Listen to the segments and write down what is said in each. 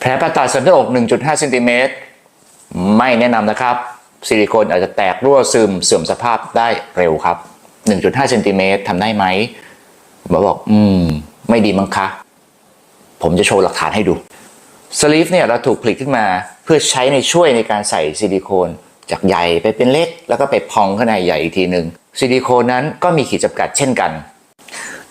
แผลผ่าตัดสริมหน้าอก 1.5เซนติเมตรไม่แนะนำนะครับ ซิลิโคนอาจจะแตกรั่วซึมเสื่อมสภาพได้เร็วครับ 1.5เซนติเมตรทำได้ไหมหมอบอก อืม ไม่ดีมั้งคะ ผมจะโชว์หลักฐานให้ดู สลีฟเนี่ยเราถูกผลิตขึ้นมาเพื่อใช้ในช่วยในการใส่ซิลิโคนจากใหญ่ไปเป็นเล็ก แล้วก็ไปพองข้างในใหญ่อีกทีหนึ่งซิลิโคนนั้นก็มีขีดจำกัดเช่นกัน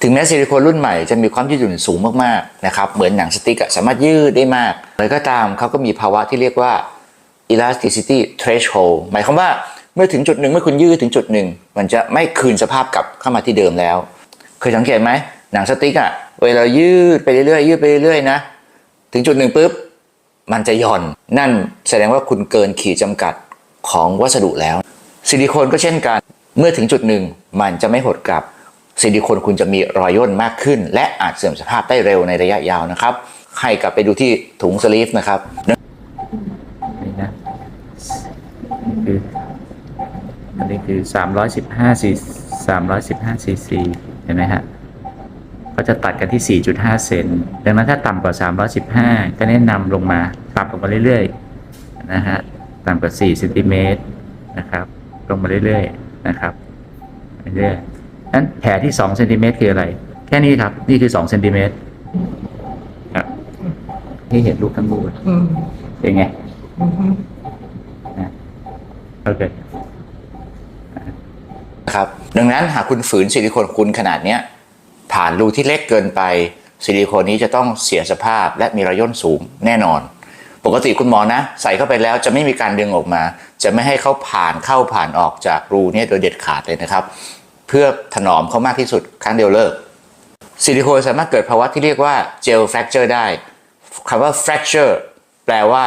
ถึงแม้ซิลิโคนรุ่นใหม่จะมีความยืดหยุ่นสูงมากๆนะครับเหมือนหนังสติ๊กะสามารถยืดได้มากเลยก็ตามเขาก็มีภาวะที่เรียกว่า elasticity threshold หมายความว่าเมื่อถึงจุดหนึ่งเมื่อคุณยืดถึงจุดหนึ่งมันจะไม่คืนสภาพกลับเข้ามาที่เดิมแล้ว เคยสังเกตไหมหนังสติ๊กอะเวลายืดไปเรื่อยๆยืดไปเรื่อยๆนะถึงจุดหนึ่งปุ๊บมันจะหย่อน นั่นแสดงว่าคุณเกินขีดจำกัดของวัสดุแล้ว ซิลิโคนก็เช่นกัน เมื่อถึงจุดหนึ่งมันจะไม่หดกลับ ซิลิโคนคุณจะมีรอยย่นมากขึ้น และอาจเสื่อมสภาพได้เร็วในระยะยาวนะครับ ให้กลับไปดูที่ถุงสลีฟนะครับนี่นะคืออันนี้คือสามร้อยสิบห้าซีสามร้อยสิบห้าซีซีเห็นไหมฮะก็จะตัดกันที่ 4.5 เซนดังนั้นถ้าต่ำกว่า 315 ก็แนะนำลงมาปรับลงมาเรื่อยๆนะฮะต่ำกว่า4เซนติเมตรนะครับลงมาเรื่อยๆนะครับเรื่อยๆ นั้นแผลที่2เซนติเมตรคืออะไร แค่นี้ครับ นี่คือ2เซนติเมตรครับนี่เห็นรูปทั้งรูปอืมเป็นไงอืมนะโอเคนะครับ ดังนั้นหากคุณฝืนซิลิโคนคุณขนาดเนี้ย ผ่านรูที่เล็กเกินไปซิลิโคนนี้จะต้องเสียสภาพและมีรอยย่นสูงแน่นอน ปกติคุณหมอนะ ใส่เข้าไปแล้วจะไม่มีการดึงออกมา จะไม่ให้เขาผ่านเข้าผ่านออกจากรูเนี้โดยเด็ดขาดเลยนะครับ เพื่อถนอมเขามากที่สุดครั้งเดียวเลิกซิลิโคนสามารถเกิดภาวะที่เรียกว่าเจลแฟ c เจอร์ได้คำว่า fracture แปลว่า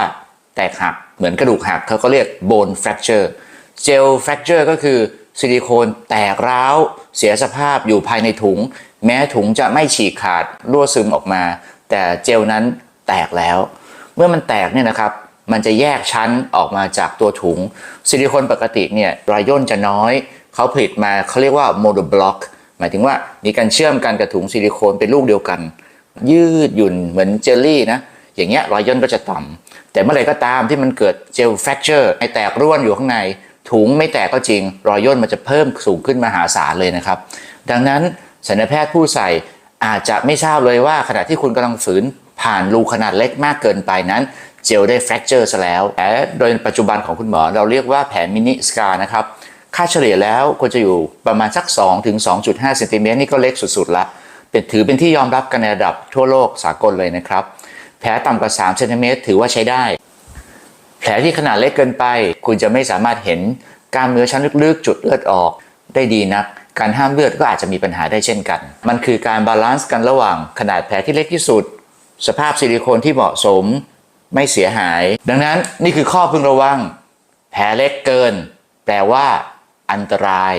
แตกหัก เหมือนกระดูกหักเขาก็เรียก bone fracture เจลแฟ c เจอร์ก็คือซิลิโคนแตกร้าว เสียสภาพอยู่ภายในถุง แม้ถุงจะไม่ฉีกขาดรั่วซึมออกมา แต่เจลนั้นแตกแล้ว เมื่อมันแตกเนี่ยนะครับ มันจะแยกชั้นออกมาจากตัวถุง ซิลิโคนปกติเนี่ยรอยย่นจะน้อย เขาผลิตมาเขาเรียกว่าโมโนบล็อกหมายถึงว่ามีการเชื่อมกันกับถุงซิลิโคนเป็นลูกเดียวกัน ยืดหยุ่นเหมือนเจลลี่นะอย่างเงี้ยรอยย่นก็จะต่ำแต่เมื่อไหร่ก็ตามที่มันเกิดเจลแฟ c เจอร์ไอแตกร่วนอยู่ข้างใน ถุงไม่แตกก็จริง รอยย่นมันจะเพิ่มสูงขึ้นมหาศาลเลยนะครับ ดังนั้นศัลยแพทย์ผู้ใส่อาจจะไม่ทราบเลยว่าขณะที่คุณกำลังฝืนผ่านรูขนาดเล็กมากเกินไปนั้นเจลได้แฟกเจอร์ซะแล้วแต่โดยปัจจุบันของคุณหมอเราเรียกว่าแผนมินิสกานะครับ ค่าเฉลี่ยแล้วควรจะอยู่ประมาณสัก 2 ถึง 2.5เซนติเมตรนี่ก็เล็กสุดๆละเป็นถือเป็นที่ยอมรับกันในระดับทั่วโลกสากลเลยนะครับ แผลต่ำกว่า3เซนติเมตรถือว่าใช้ได้ แผลที่ขนาดเล็กเกินไป คุณจะไม่สามารถเห็นกล้ามเนื้อชั้นลึกๆ จุดเลือดออกได้ดีนัก การห้ามเลือดก็อาจจะมีปัญหาได้เช่นกัน มันคือการบาลานซ์กันระหว่างขนาดแผลที่เล็กที่สุด สภาพซิลิโคนที่เหมาะสมไม่เสียหาย ดังนั้นนี่คือข้อพึงระวัง แผลเล็กเกิน แปลว่า อันตราย